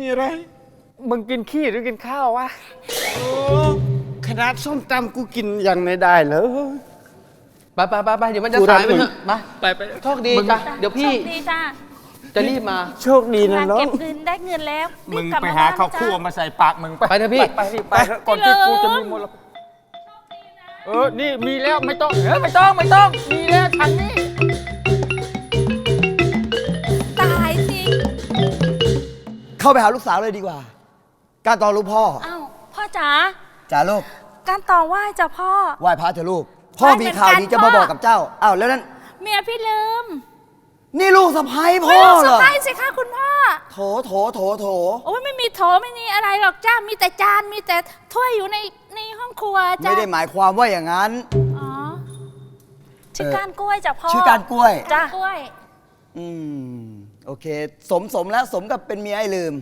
นี่อะไรมึงกินขี้หรือกินข้าววะโอ้ขนาดส้มตำกูกินยังไม่ได้เลย ไปไปไปไปเดี๋ยวมันจะกูรักสายไปมึง เถอะมาไปไป โชคดีจ้ะเดี๋ยวพี่โชคดีจ้าจะรีบมา โชคดีนะงานน้อเก็งบเงินได้เงินแล้วมึงรีบกลับไปมหาบ้นข้าวนะคั่วจ๊ะ มาใส่ปากมึงไปไปเถอะพี่ ไปดิไปเถอะก่อนที่กูจะมีมลภาวะเออ นี่มีแล้วไม่ต้องเออไม่ต้องไม่ต้อง มีแล้วทางนี้ เข้าไปหาลูกสาวเลยดีกว่า การตองลูกพ่ออ้าวพ่อจ๋าจ๋าลูกการต่อไหว้จ้ะพ่อ ไหว้พระเถอะลูก พ่อมีข่าวดีจะมาบอกกับเจ้าอ้าวแล้วนั่นเมียพี่ลืม นี่ลูกสะพ้ายพ่ไม่อต้องเหสรอบายสิคะคุณพ่อ โถโถโถโถโอ้ยไม่มีโถไม่มีอะไรหรอกจ้ามีแต่จานมีแต่ถ้วยอยู่ในในห้องครัวจ้าไม่ได้หมายความว่าอย่างนั้นอ๋อชื่อเออการกล้วยจ้ะพ่อชื่อการกล้วยจ้ากล้วย อืม โอเค สมสมแล้วสมกับเป็นเมียไอ้ลืม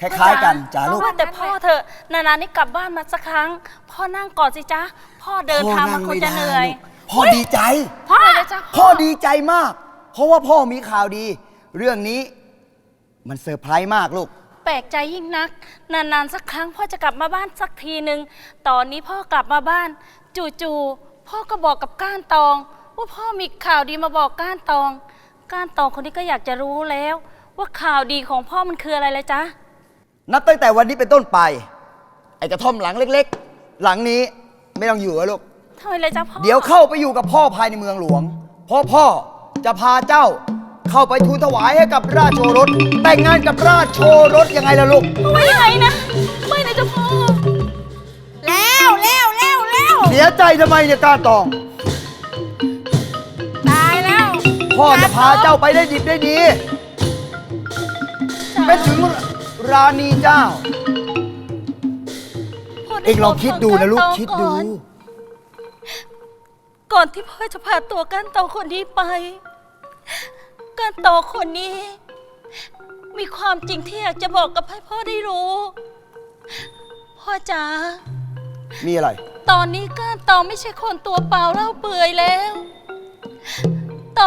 คล้าย ๆ กันจ๋าลูกว่าแต่พ่อเถอะนานๆนี่กลับบ้านมาสักครั้ง พ่อนั่งก่อนสิจ๊ะ พ่อเดินทางมาคงจะเหนื่อย พ่อดีใจ พ่อเลยจ้ะพ่อดีใจมาก เพราะว่าพ่อมีข่าวดี เรื่องนี้มันเซอร์ไพรส์มากลูก แปลกใจยิ่งนัก นานๆสักครั้งพ่อจะกลับมาบ้านสักทีหนึ่งตอนนี้พ่อกลับมาบ้าน จู่ๆพ่อก็บอกกับก้านตอง ว่าพ่อมีข่าวดีมาบอกก้านตอง ก้านตองคนนี้ก็อยากจะรู้แล้ว ว่าข่าวดีของพ่อมันคืออะไรเลยจ๊ะ นับตั้งแต่วันนี้เป็นต้นไป ไอ้กระท่อมหลังเล็ก ๆ หลังนี้ไม่ต้องอยู่แล้วลูก ทำไมเลยจ๊ะพ่อเดี๋ยวเข้าไปอยู่กับพ่อภายในเมืองหลวงเพราะพ่อจะพาเจ้าเข้าไปทูลถวายให้กับราชโอรส แต่งงานกับราชโอรสยังไงล่ะลูก ไม่ไหนนะ ไม่นะจ๊ะพ่อ แล้วแล้วแล้วแล้วเสียใจทำไมเนี่ยกล้าตอง พ่อจะพาเจ้าไปได้ดิบได้ดีจ๋าเป็นถึงราณีเจ้า พ่ได้เองลองคิดดูนะลูกบอกคิดก้านตดูองก่อนก่อนที่พ่อจะพาตัวก้านตองคนนี้ไปก้านตองคนนี้ มีความจริงที่อยากจะบอกกับให้พ่อได้รู้ พ่อจ๋า มีอะไร ตอนนี้ก้านตองไม่ใช่คนตัวเปล่าเล่าเปื่อยแล้วต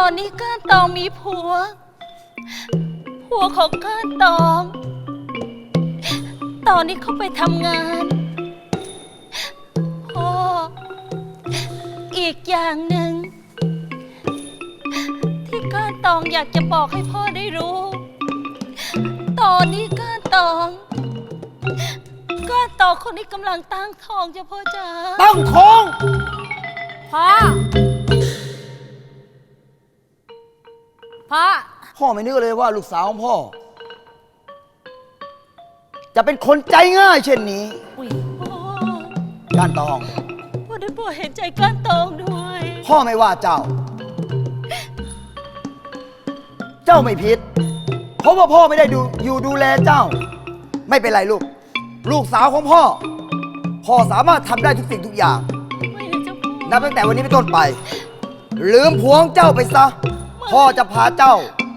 อนนี้ก้านตองมีผัว ผัวของก้านตอง ตอนนี้เขาไปทำงาน พ่อ อีกอย่างหนึ่ง ที่ก้านตองอยากจะบอกให้พ่อได้รู้ ตอนนี้ก้านตอง ก้านตองคนนี้กำลังตั้งท้องจ้ะพ่อจ๋าตั้งท้อง พ่อ พ่อ พ่อไม่นึกเลยว่าลูกสาวของพ่อ จะเป็นคนใจง่ายเช่นนี้อุ้ยพ่อการตอง พ่อได้โปรดเห็นใจก้านตองด้วย พ่อไม่ว่าเจ้า เจ้าไม่ผิด เพราะว่าพ่อไม่ได้ดูอยู่ดูแลเจ้า ไม่เป็นไรลูก ลูกสาวของพ่อ พ่อสามารถทำได้ทุกสิ่งทุกอย่าง ไม่นะเจ้าพ่อนับตั้งแต่วันนี้เป็นต้นไป ลืมพวงเจ้าไปซะ พ่อจะพาเจ้า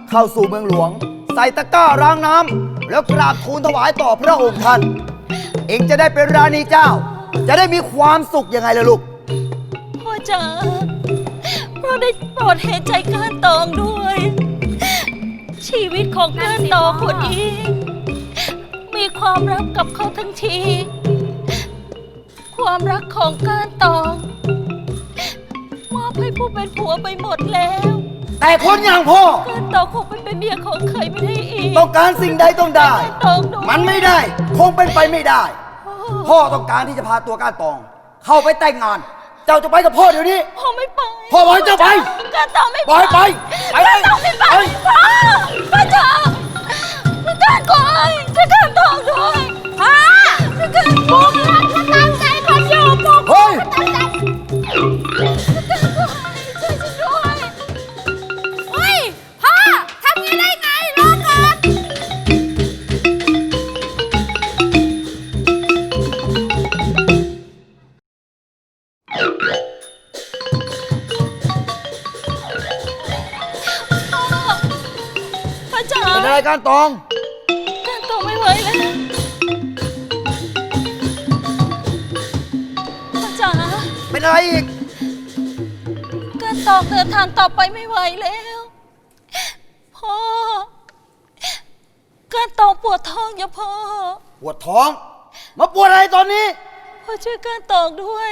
เข้าสู่เมืองหลวง ใส่ตะกร้าล้างน้ำแล้วกราบทูลถวายต่อพระองค์ท่าน เองจะได้เป็นราณีเจ้า จะได้มีความสุขยังไงล่ะลูก พ่อจ๋าพ่อได้โปรดเห็นใจก้านตองด้วย ชีวิตของก้านตองคนนี้ มีความรักกับเขาทั้งที ความรักของก้านตอง มอบให้ผู้เป็นผัวไปหมดแล้ว แต่คนอย่างพ่อก้านตองคงไปเป็นเมียของใครไม่ได้อีกต้องการสิ่งใดต้องได้ก้านตองด้วยมันไม่ได้ คงเป็นไปไม่ได้ พ่อต้องการที่จะพาตัวก้านตอง เข้าไปแต่งงาน เจ้าจะไปกับพ่อเดี๋ยวนี้ พ่อไม่ไปพ่อบอกให้เจ้าไปก้านตองไม่ปล่อยไปไปเลยก้านตองไม่ไปไปพ่อพ่อจ๋าพี่ก้านก่อนพี่ก้านตองด้วยพ่อ ก้านตอง ก้านตองไม่ไหวแล้วพ่อจ๋าเป็นอะไรอีกการตองเดินทางต่อไปไม่ไหวแล้วพ่อการตองปวดท้องอย่าพ่อปวดท้อง มาปวดอะไรตอนนี้ พ่อช่วยการตองด้วย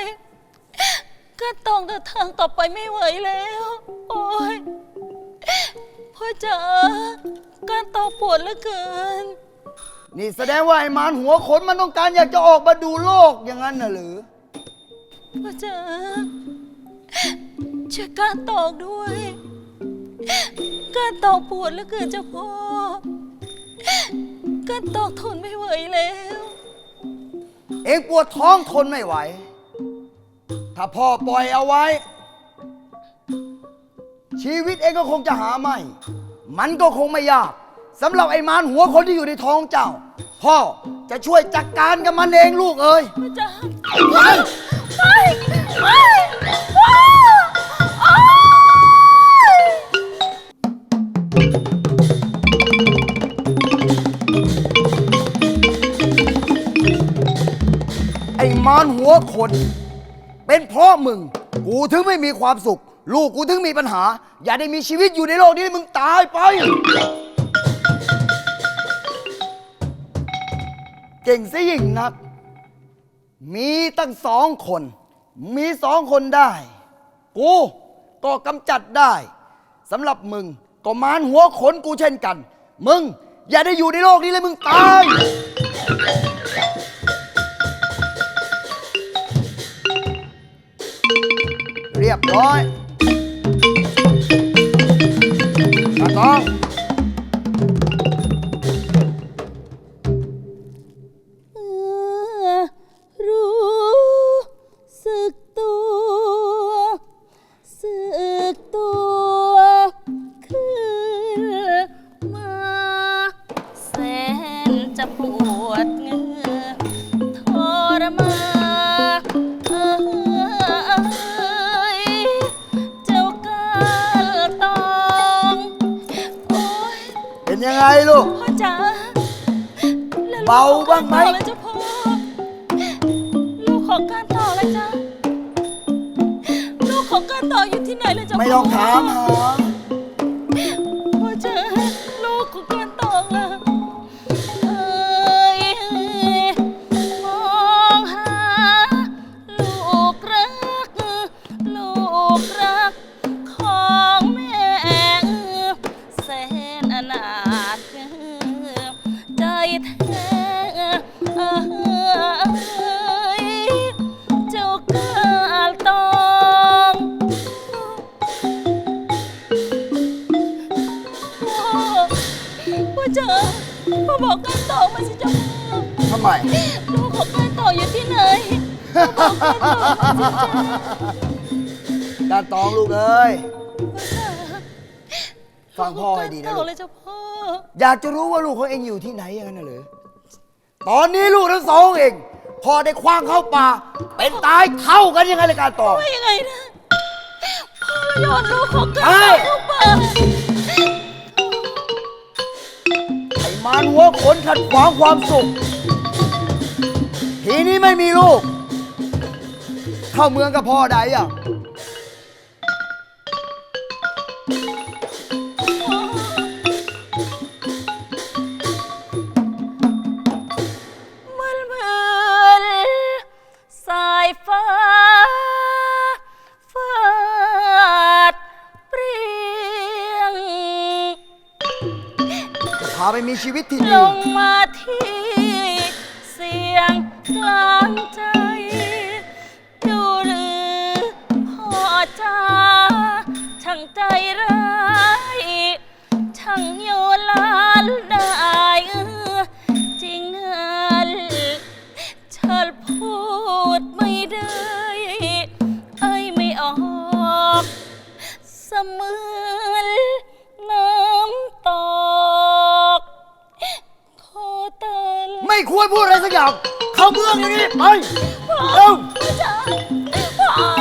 การตองเดินทางต่อไปไม่ไหวแล้ว โอ้ย พ่อจ๋าการตองปวดเหลือเกิน นี่แสดงว่าไอ้มารหัวขนมันต้องการอยากจะออกมาดูโลกอย่างนั้นน่ะหรือ พ่อจ๋าช่วยการตองด้วย การตองปวดเหลือเกินเจ้าพ่อ การตองทนไม่ไหวแล้ว เองปวดท้องทนไม่ไหว ถ้าพ่อปล่อยเอาไว้ ชีวิตเองก็คงจะหาไม่ มันก็คงไม่ยากสำหรับไอ้มารหัวคนที่อยู่ในท้องเจ้า พ่อจะช่วยจัดการกับมันเองลูกเอ้ยจ๋าไปไปไปไอ้มารหัวคนเป็นเพราะมึง กูถึงไม่มีความสุข ลูกกูถึงมีปัญหา อย่าได้มีชีวิตอยู่ในโลกนี้มึงตายไป เก่งซะยิ่งนัก มีตั้งสองคน มีสองคนได้ กูก็กำจัดได้สำหรับมึงก็มารหัวขนกูเช่นกัน มึง อย่าได้อยู่ในโลกนี้เลยมึงตาย เรียบร้อย ต้อง ยังไงลูก พ่อจ๋าแล้วเบาบ้างไหมลูกของกรต่อเลยจ้ะพ่อลูกของการต่อเลยจ้ะลูกของการต่ออยู่ที่ไหนเลยจ้ะไม่ต้องพ่ถามหา พ่อจ๋าพ่อบอกการตองมาสิจ้าพ่อทำไม ลูกของการต่ออยู่ที่ไหนพ่อบอกการต่อมาสิจ้าการตองลูกเอ้ย พ่อจ๋าฟังพ่อให้ดีนะต่ลูอกเลยจ้าพ่ออยากจะรู้ว่าลูกของเองอยู่ที่ไหนอย่างนั้นน่ะเหรือ ตอนนี้ลูกทั้งสองเอง พอได้คว้างเข้าป่า เป็นตายเท่ากันยังไงเลยการตอง ว่ายังไงนะพ่อโยนลูกของการเฮ้ต่อยเข้าป่ มานหัวขนขัดขวางความสุข ทีนี้ไม่มีลูก เข้าเมืองกับพ่อได้ยัง มีชีวิตที่ลดี งมา พูดอะไรสักอย่างเข้าเมืองอย่างนี้ไปเร็วพ่อจ๋าพ่อ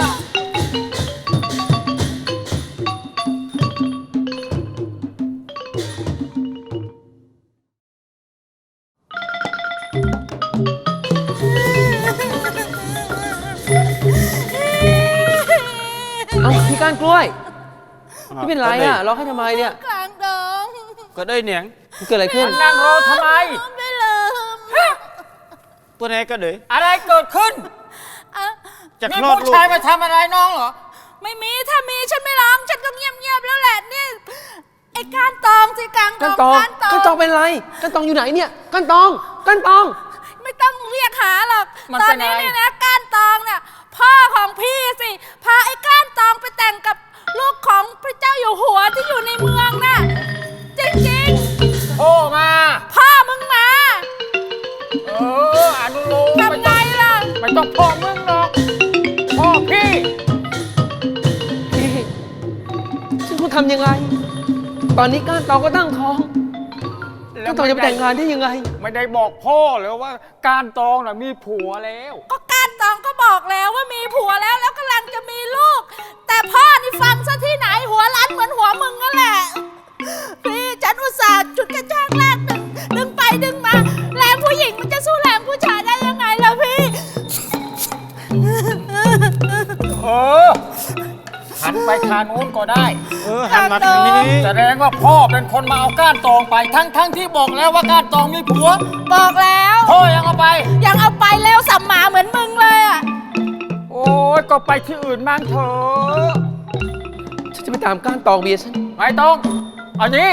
เอ้าพี่ก้านกล้วยพี่เป็นไรอะร้องให้ทำไมเนี่ย กลางดองก็ได้เหนียงเกิดอะไรขึ้น นั่งรอทำไมไม่ลืม ตัวไหนก็เดยอะไรเกิดขึ้นอะจะมีคลอดผู้ลูกชายมาทำอะไรน้องเหรอ ไม่มีถ้ามีฉันไม่ร้อง ฉันก็เงียบๆแล้วแหละนี่ไอ้การตองสิกลางกันตองการตองกันตองเป็นไรกันตองอยู่ไหนเนี่ยกันตองกันตอง ไม่ต้องเรียกหาหรอกมันตอเป็นนนี้อะไร เนี่ยนะก้านตองเนี่ยพ่อของพี่สิพาไอ้ก้านตองไปแต่งกับลูกของพระเจ้าอยู่หัวที่อยู่ในเมืองำยังไง ตอนนี้ก้านตองก็ตั้งท้องก้านตองจะไปแต่งงานได้ยังไง ไม่ได้บอกพ่อเลยว่าการตองน่ะมีผัวแล้ว ก็ก้านตองก็บอกแล้วว่ามีผัวแล้ว ทางโน้นก็ได้ เออหันมาทางนี้แสดงว่าพ่อเป็นคนมาเอาก้านตองไป ทั้งทั้งที่บอกแล้วว่าก้านตองมีผัว บอกแล้ว พ่อยังเอาไป ยังเอาไปแล้วสัมหมาเหมือนมึงเลยอะ โอ้ยก็ไปที่อื่นมั่งเถอะฉันจะไปตามก้านตองเบียร์ฉันไม่ต้องเอันนี้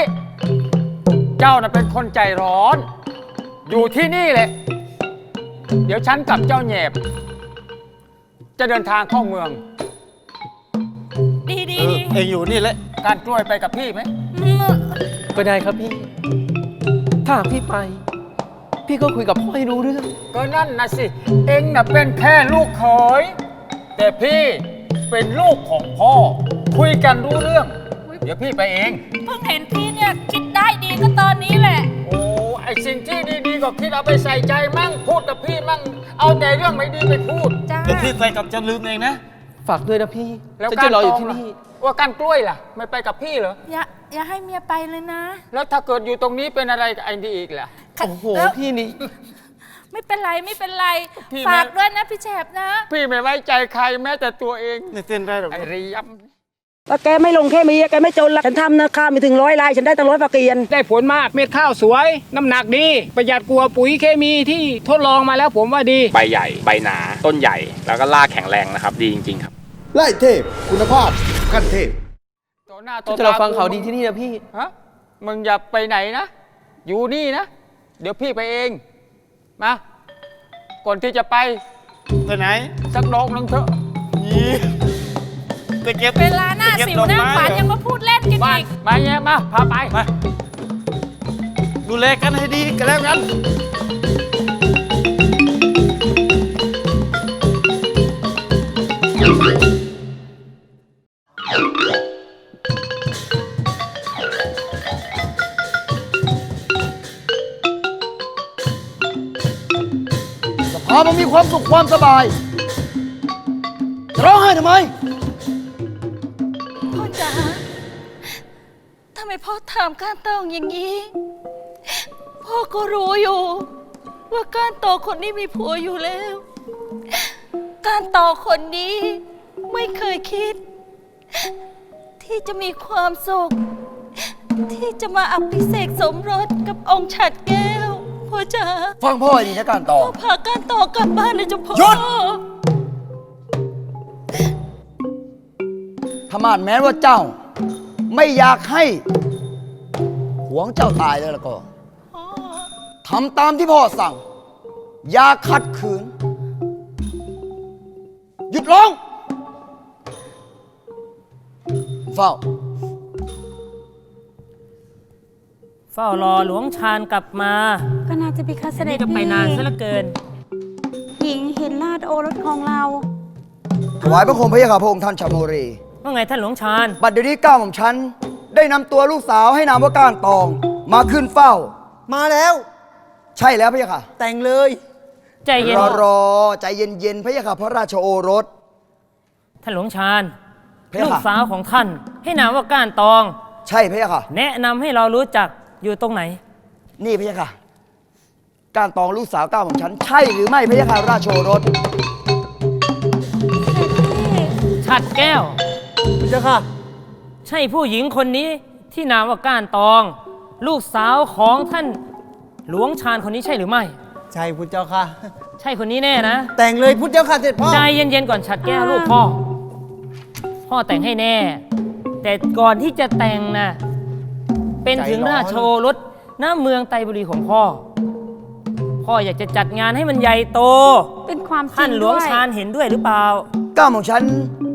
เจ้าน่ะเป็นคนใจร้อน อยู่ที่นี่แหละ เดี๋ยวฉันกับเจ้าแหนบจะเดินทางเข้าเมือง ดีดีเออดีเองอยู่นี่แหละ การกล้วยไปกับพี่ไหมก็ได้ครับพี่ ถ้าหากพี่ไป พี่ก็คุยกับพ่อให้รู้เรื่อง ก็นั่นนะสิ เองน่ะเป็นแค่ลูกเขย แต่พี่เป็นลูกของพ่อ คุยกันรู้เรื่อง เดี๋ยวพี่ไปเอง เพิ่งเห็นพี่เนี่ยคิดได้ดีก็ตอนนี้แหละ โอ้ไอสิ่งที่ดีๆก็คิดเอาไปใส่ใจมั่งพูดกับพี่มั่ง เอาแต่เรื่องไม่ดีไปพูด จ้า เดี๋ยวพี่ไปกับเจะลืมเองนะ ฝากด้วยนะพี่แล้วฉันการจะรออยู่ตที่ล่ะนี่ ว่าการกล้วยล่ะ ไม่ไปกับพี่เหรอ อย่าอย่าให้เมียไปเลยนะ แล้วถ้าเกิดอยู่ตรงนี้เป็นอะไรกับไอ้นี่อีกล่ะ โอ้โห แล้วพี่นี่ ไม่เป็นไรไม่เป็นไรพี่ฝากแม่ด้วยนะพี่แฉบนะ พี่ไม่ไว้ใจใครแม้แต่ตัวเอง ไม่เต้นได้หรอก ไอ้เรียม ว่าแกไม่ลงแค่มีแกไม่จนละฉันทำนะข้าวมีถึงร้อยลาย ฉันได้ตั้งร้อยฝากเกียน ได้ผลมากเม็ดข้าวสวย น้ำหนักดี ประหยัดกลัวาปุ๋ยเคมีที่ทดลองมาแล้วผมว่าดี ใบใหญ่ ใบหนา ต้นใหญ่ แล้วก็รากแข็งแรงนะครับ ดีจริง ๆ ครับ ไล่เทพ คุณภาพขั้นเทพตัวหน้าตัฉัวนจะรอฟังข่าวดีที่นี่นะพี่ ฮะมึงอย่าไปไหนนะ อยู่นี่นะ เดี๋ยวพี่ไปเอง มา ก่อนที่จะไปไปไหน สักดอกหนึงเถอะยี่ไปเก็บเวลาหน้าไปเก็บ สิวดอกหน้าไม้ขวานเหรอยังมาพูดเล่นกันมาอีก มาแย่มา พาไป มา ดูแลกันให้ดีกันแล้วกันสภามันมีความสุขความสบายจะร้องไห้ทำไม พ่อถามก้านตองอย่างนี้ พ่อก็รู้อยู่ ว่าก้านตองคนนี้มีผัวอยู่แล้ว ก้านตองคนนี้ไม่เคยคิด ที่จะมีความสุข ที่จะมาอภิเษกสมรสกับองค์ฉัดแก้ว พ่อจ๋าฟังพ่อให้ดีนะการตอพ่งอพาก้านตองกลับบ้านเลยจ้ะพ่อหยุด ถ้ามาดแม้ว่าเจ้า ไม่อยากให้ห วงเจ้าตายแล้วแล้วก็พ่อทำตามที่พ่อสั่ง อย่าขัดขืน หยุดร้อง เฝ้า เฝ้ารอหลวงชาญกลับมาก็น่าจะไปคาเสด็นี่จก็ไปพี่นานซะเหลือเกิน หญิงเห็นลาดโอรสของเรา ถวายพระคมพระยาค่ะพระองค์ท่านชาโมรี ว่าไงท่านหลวงชาญบัดเดี๋ยวนี้ก้าวของฉัน ได้นำตัวลูกสาวให้นามว่าก้านตอง มาขึ้นเฝ้า มาแล้ว ใช่แล้วพระยาค่ะ แต่งเลย ใจเย็นรอรอใจเย็นๆพระยาค่ะพระราชโอรส ท่านหลวงชาญพระเจ้าลูค่ะกสาวของท่าน ให้นามว่าก้านตอง ใช่พระยาค่ะ แนะนำให้เรารู้จักอยู่ตรงไหน นี่พระยาค่ะ ก้านตองลูกสาวก้าวของฉัน ใช่หรือไม่พระยาค่ะราชโอรสชัดแก้วพระเจ้าค่ะ ใช่ผู้หญิงคนนี้ที่นามว่าก้านตอง ลูกสาวของท่านหลวงชาญคนนี้ใช่หรือไม่ ใช่พุทธเจ้าค่ะ ใช่คนนี้แน่นะ แต่งเลยพุทธเจ้าค่ะเสร็จพ่อ ใจเย็นๆก่อนฉัดแก้วลูกพ่อ พ่อแต่งให้แน่ แต่ก่อนที่จะแต่งนะเป็นถึงราชโอรสหน้าเมืองไตรบุรีของพ่อ พ่ออยากจะจัดงานให้มันใหญ่โต เป็นความจริท่านงหลวงด้วย ชาญเห็นด้วยหรือเปล่า ก้าวของฉัน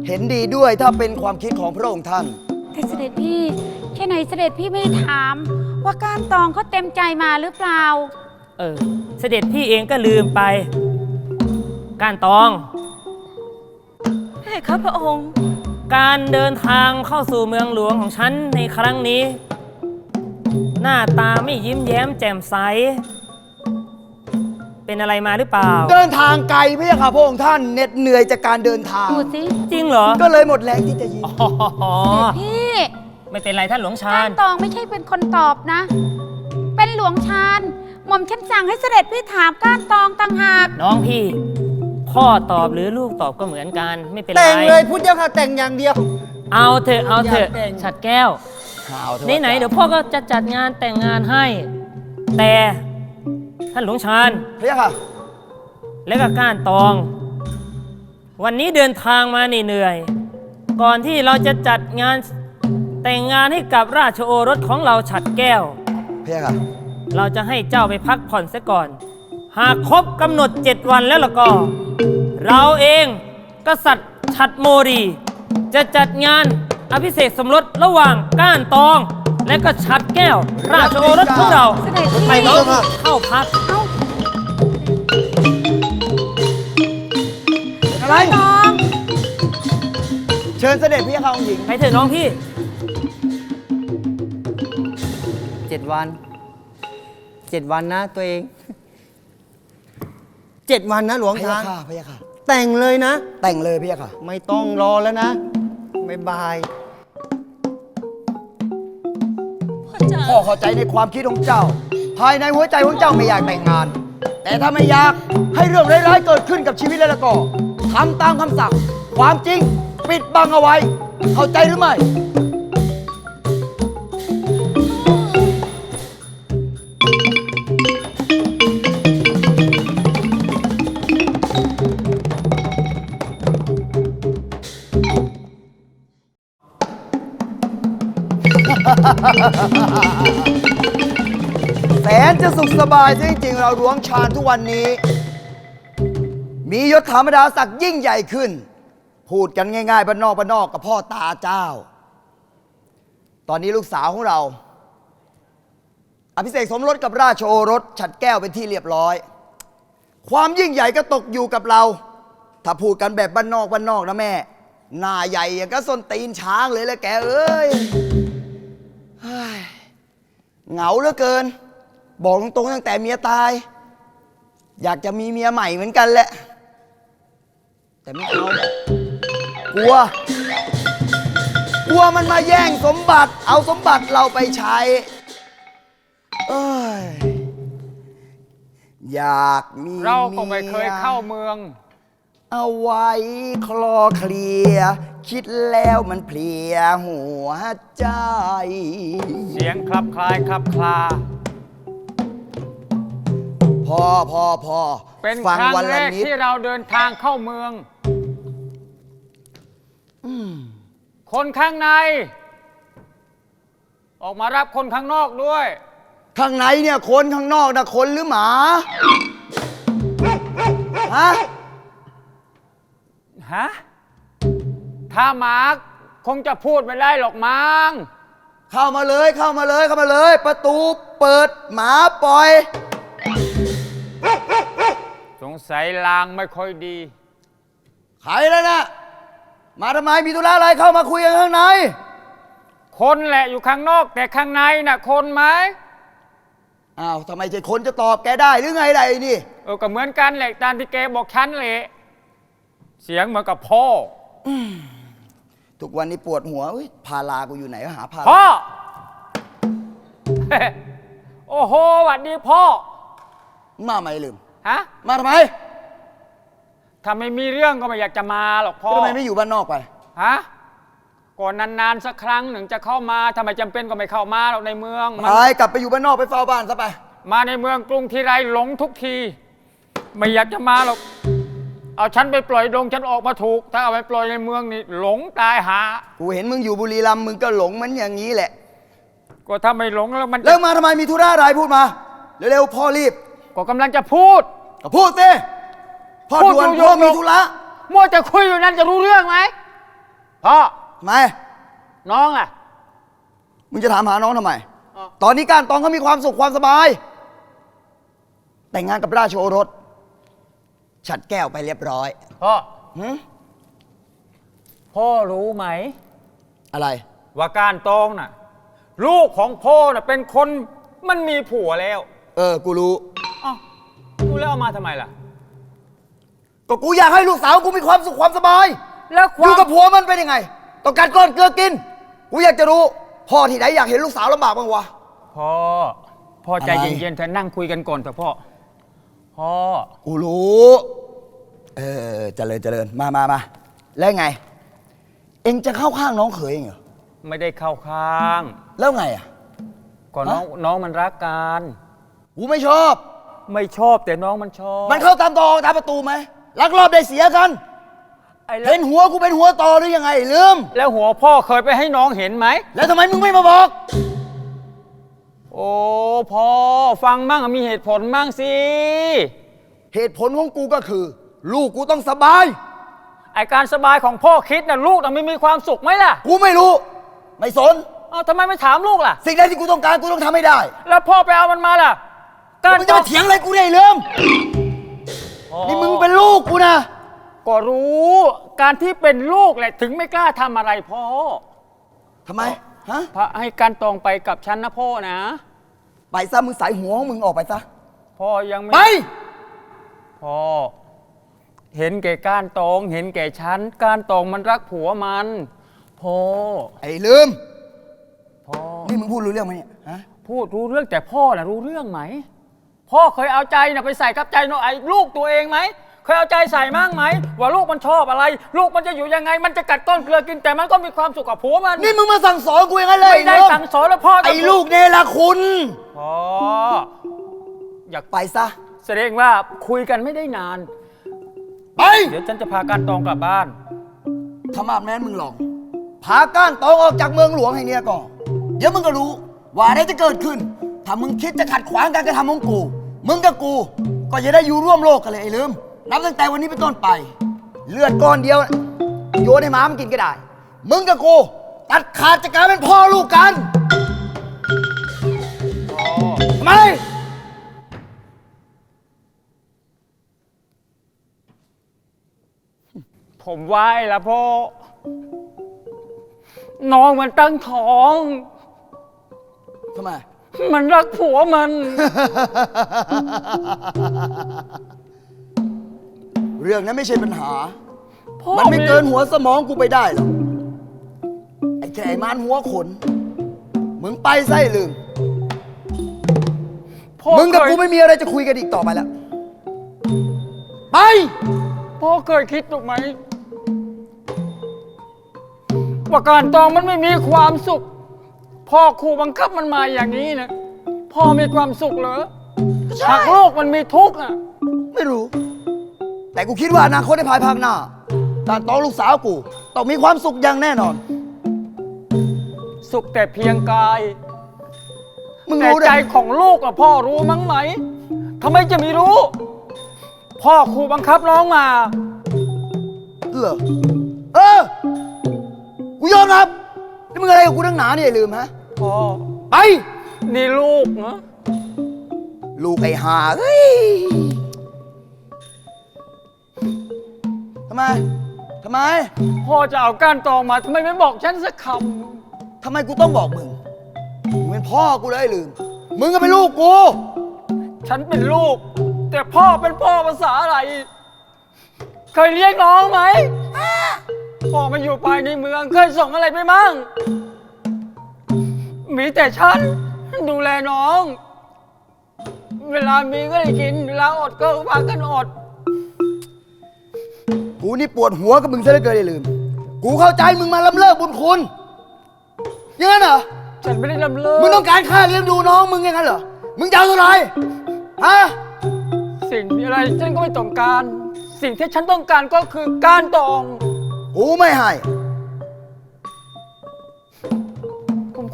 เห็นดีด้วยถ้าเป็นความคิดของพระองค์ท่าน แต่เสด็จพี่แค่ไหนเสด็จพี่ไม่ได้ถาม ว่าก้านตองเขาเต็มใจมาหรือเปล่า เออ เสด็จพี่เองก็ลืมไปการตองเพคะพระองค์ การเดินทางเข้าสู่เมืองหลวงของฉันในครั้งนี้ หน้าตาไม่ยิ้มแย้มแจ่มใส เป็นอะไรมาหรือเปล่า เดินทางไกลพระยาค่ะพระองค์ท่านเหน็ดเหนื่อยจากการเดินทาง ดูสิจริงเหรอก็เลยหมดแรงที่จะยิงอ๋อพี่ไม่เป็นไรท่านหลวงชาก้านญตองไม่ใช่เป็นคนตอบนะ เป็นหลวงชาญหม่อมฉันสั่งให้เสด็จพี่ถามก้านตองต่างหากน้องพี่ พ่อตอบหรือลูกตอบก็เหมือนกัน ไม่เป็นไร แต่งเลยพุทธเจ้าค่ะแต่งอย่างเดียว เอาเถอะเอาเถอะอยากแต่ง ฉัดแก้วเอาเถอะนี่ไหนๆเดี๋ยวพ่อก็จะจัดงานแต่งงานให้ แต่ ท่านหลวงชาญพระยาค่ะ และก็ก้านตอง วันนี้เดินทางมาเหนื่อยๆก่อนที่เราจะจัดงานแต่งงานให้กับราชโอรสของเราฉัดแก้ว พระยาค่ะ เราจะให้เจ้าไปพักผ่อนซะก่อน หากครบกำหนดเจ็ดวันแล้วล่ะก็ เราเองกษัตริย์ฉัดโมรี จะจัดงานอภิเษกสมรสระหว่างก้านตอง และก็ฉัดแก้ว ราชโอรสของเราเสด็จพี่ไปน้องเข้าพักเอ้าอะไรตอง เชิญเสด็จพระยาค่ะองค์หญิงไปเถอะน้องพี่ เจ็ดวัน เจ็ดวันนะตัวเอง เจ็ดวันนะหลวงพระยาชานค่ะพระยาค่ะแต่งเลยนะ แต่งเลยพระยาค่ะ ไม่ต้องรอแล้วนะบ๊ายบาย พ่อเข้าใจในความคิดของเจ้า ภายในหัวใจของเจ้าไม่อยากแต่งงาน แต่ถ้าไม่อยากให้เรื่องร้ายๆเกิดขึ้นกับชีวิตแล้วก็ทำตามคำสั่ง ความจริงปิดบังเอาไว้ เข้าใจหรือไม่ จะสุขสบายจริงๆ เราหลวงชาญทุกวันนี้ มียศธรรมดาศักดิ์ยิ่งใหญ่ขึ้น พูดกันง่ายๆบ้านนอกบ้านนอกกับพ่อตาเจ้า ตอนนี้ลูกสาวของเรา อภิเษกสมรสกับราชโอรสฉัดแก้วเป็นที่เรียบร้อย ความยิ่งใหญ่ก็ตกอยู่กับเรา ถ้าพูดกันแบบบ้านนอกบ้านนอกนะแม่ หน้าใหญ่อย่างก็ส้นตีนช้างเลยแหละแกเอ้ยเหงาเหลือเกิน บอกตรงๆตั้งแต่เมียตาย อยากจะมีเมียใหม่เหมือนกันแหละ แต่ไม่เอากลัว กลัวมันมาแย่งสมบัติ เอาสมบัติเราไปใช้ เอ้ย อยากมีเราก็ไม่เคยมีเข้าเมือง เอาไว้คลอเคลียร์คิดแล้วมันเพลียหัวใจ เสียงคลับคลายคลับคลา พอพอพอเป็นฟังครั้งวันแรละกนิดที่เราเดินทางเข้าเมือง คนข้างใน ออกมารับคนข้างนอกด้วย ข้างในเนี่ยคนข้างนอกนะคนหรือหมาฮะฮะ ถ้ามาร์คคงจะพูดไม่ได้หรอกมั้ง เข้ามาเลยเข้ามาเลยเข้ามาเลย ประตูเปิดหมาปล่อย สงสัยลางไม่ค่อยดีใครแล้วนะ มาทำไมมีธุระอะไรเข้ามาคุยกันข้างใน คนแหละอยู่ข้างนอกแต่ข้างในน่ะ คนไหมอ้าวทำไมใช่คนจะตอบแกได้หรือไงล่ะไอ้นี่ เออก็เหมือนกันแหละตามที่แกบอกฉันแหละเสียงเหมือนกับพ่อ ทุกวันนี้ปวดหัวเอ้ยพาลากูอยู่ไหนหาพาพ่อลาโอ้โหหวัดดีพ่อ มาไม่ลืม ฮะมาทำไมถ้าไม่มีเรื่องก็ไม่อยากจะมาหรอกพ่อก็ทำไมไม่อยู่บ้านนอกไป ฮะกก่อนนานๆสักครั้งหนึ่งจะเข้ามาทำไมจำเป็นก็ไม่เข้ามาหรอกในเมืองไปมันกลับไปอยู่บ้านนอกไปเฝ้าบ้านซะไป มาในเมืองกรุงทีไรหลงทุกที ไม่อยากจะมาหรอก เอาฉันไปปล่อยดงฉันออกมาถูก ถ้าเอาไปปล่อยในเมืองนี่หลงตายหา กูเห็นมึงอยู่บุรีรัมย์มึงก็หลงเหมันอย่างนี้แหละ ก็ถ้าไม่หลงแล้วมันจะแล้วมาทำไมมีธุระอะไรพูดมา เร็วๆพ่อรีบ ก็กำลังจะพูด ก็พูดสิพ่อพูดด่วนอยู่พ่อมีอยู่ธุระมัวจะคุยอยู่นั่นจะรู้เรื่องไหมพ่อทำไม น้องล่ะ มึงจะถามหาน้องทำไม อ๋อ ตอนนี้การตองเขามีความสุขความสบาย แต่งงานกับราชโอรส ฉัดแก้วไปเรียบร้อยพ่อหึพ่อรู้ไหม อะไร ว่าการตองน่ะ ลูกของพ่อน่ะเป็นคนมันมีผัวแล้ว เออ กูรู้อ้าว รู้แล้วเอามาทำไมล่ะ ก็กูอยากให้ลูกสาวกูมีความสุขความสบาย แล้วคอวามยู่กับผัวมันเป็นยังไง ต้องการก้อนเกลือกิน กูอยากจะรู้ พ่อที่ไหนอยากเห็นลูกสาวลำบากบ้างวะ พ่อ พ่อใจอะไร เย็นๆเธอนั่งคุยกันก่อนเถอะพ่อ พ่อ กูรู้ เออเจริญเจริญมามามาแล้วไง เอ็งจะเข้าข้างน้องเขยเองเหรอ ไม่ได้เข้าข้าง แล้วไงอะก็น้องน้องมันรักกัน กูไม่ชอบ ไม่ชอบแต่น้องมันชอบมันเข้าตามตอตามประตูไหมลักลอบได้เสียกัน ไอ้แล้เห็วนหัวกูเป็นหัวต่อหรือยังไง ลืม แล้วหัวพ่อเคยไปให้น้องเห็นไหม แล้วทำไมมึงไม่มาบอก โอ้พ่อฟังมั่งมีเหตุผลมั่งสิเหตุผลของกูก็คือ ลูกกูต้องสบาย ไอการสบายของพ่อคิดนะลูกน่ะไม่มีความสุขไหมล่ะกูไม่รู้ ไม่สน เอาทำไมไม่ถามลูกล่ะ สิ่งใดที่กูต้องการกูต้องทำให้ได้ แล้วพ่อไปเอามันมาล่ะ การมึงจะมาเถียงอะไรกูได้ลืมพ่อนี่มึงเป็นลูกกูนะ ก็รู้ การที่เป็นลูกแหละถึงไม่กล้าทำอะไรพ่อทำไม ฮะ พระให้การตองไปกับฉันนะพ่อนะ ไปซะมึงสายหัวของมึงออกไปซะ พ่อยังไม่ ไป พ่อ เห็นแก่การตองเห็นแก่ฉัน การตองมันรักผัวมัน พ่อ ไอ้ลืม พ่อ นี่มึงพูดรู้เรื่องไหมเนี่ย ฮะ พูดรู้เรื่องแต่พ่อน่ะรู้เรื่องไหม พ่อเคยเอาใจน่ะไปใส่กับใจน้องไอ้ลูกตัวเองไหมเคยเอาใจใส่มั่งไหมว่าลูกมันชอบอะไร ลูกมันจะอยู่ยังไง มันจะกัดก้อนเกลือกินแต่มันก็มีความสุขกับผัวมันนี่มึงมาสั่งสอนกูอย่างนั้นเลยไม่ได้ลืสั่งสอนแล้วพ่อจะไอ้ลูกเนรคุณพ่ออยากไปซะแสดงว่าคุยกันไม่ได้นาน ไปเดี๋ยวฉันจะพาการตองกลับบ้านทำอาบแม้นมึงลองพาก้านตองออกจากเมืองหลวงให้เนี่ยก่อนเดี๋ยวมึงก็รู้ ว่าอะไรจะเกิดขึ้น ถ้ามึงคิดจะขัดขวางการกระทำของกู มึงกับกูก็จะได้อยู่ร่วมโลกกันเลยไอ้ลืม นับตั้งแต่วันนี้เป็นต้นไป เลือดก้อนเดียวน่ะโยนให้หมามันกินก็ได้ มึงกับกูตัดขาดจากการเป็นพ่อลูกกันทำไม ผมไหว้ละพ่อ น้องมันตั้งท้อง ทำไม มันรักผัวมัน เรื่องนั้นไม่ใช่ปัญหา พ่อมันไม่เกินหัวสมองกูไปได้หรอก ไอ้แก่มานหัวขน มึงไปไส้ลืม พ่อมึงกับเคยกูไม่มีอะไรจะคุยกันอีกต่อไปแล้ว ไป พ่อเคยคิดถูกไหมว่าการตองมันไม่มีความสุข พ่อครูบังคับมันมาอย่างนี้นะพ่อมีความสุขเหรอหากโลกมันมีทุกข์อะ ไม่รู้ แต่กูคิดว่าอนาคตในภายภาคหน้าการตองลูกสาวกูต้องมีความสุขอย่างแน่นอน สุขแต่เพียงกาย มึงแต่รู้ได้ใจของลูกอะพ่อรู้มั้งไหมทำไมจะไม่รู้ พ่อครูบังคับน้องมา เหรอเออ กูยอมรับนี่มึงอะไรกับกูตั้งหนาเนี่ยไอ้ลืมฮะ พ่อ ไป นี่ลูกเนอะลูกไอ้ห่าเฮ้ยทำไม ทำไม พ่อจะเอาก้านตองมาทำไมไม่บอกฉันสักคทำไมกูต้องบอกมึง มึงเป็นพ่อกูเลยไอ้ลืม มึงก็เป็นลูกกูำฉันเป็นลูก แต่พ่อเป็นพ่อภาษาอะไร เคยเลี้ยงน้องไหมพ่อมาอยู่ภายในเมือง เคยส่งอะไรไปมั่ง มีแต่ฉัน ดูแลน้อง เวลามีก็ได้กิน เวลาอดก็พากันอด กูนี่ปวดหัวกับมึงซะเหลือเกินไอ้ลืม กูเข้าใจมึงมาล้ำเลิกบุญคุณอย่างนั้นเหรอ ฉันไม่ได้ลำเลิกมึงต้องการค่าเลี้ยงดูน้องมึงอย่างนั้นเหรอ มึงจะเอาเท่าไหร่ ฮะ สิ่งอะไรฉันก็ไม่ต้องการ สิ่งที่ฉันต้องการก็คือการตอง กูไม่ให้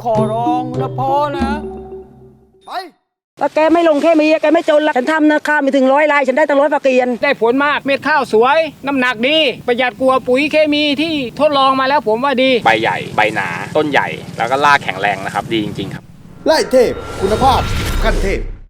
ขอร้องนะพ่อนะ ไป ถ้าแกไม่ลงแค่มีแกไม่จนละฉันทำนะข้าวมีถึงร้อยลายฉันได้ตั้งร้อยฝากเกียน ได้ผลมากเม็ดข้าวสวย น้ำหนักดี ประหยัดกลัวาปุ๋ยเคมีที่ทดลองมาแล้วผมว่าดี ใบใหญ่ ใบหนา ต้นใหญ่ แล้วก็รากแข็งแรงนะครับ ดีจริง ๆ ครับ ไล่เทพ คุณภาพขั้นเทพ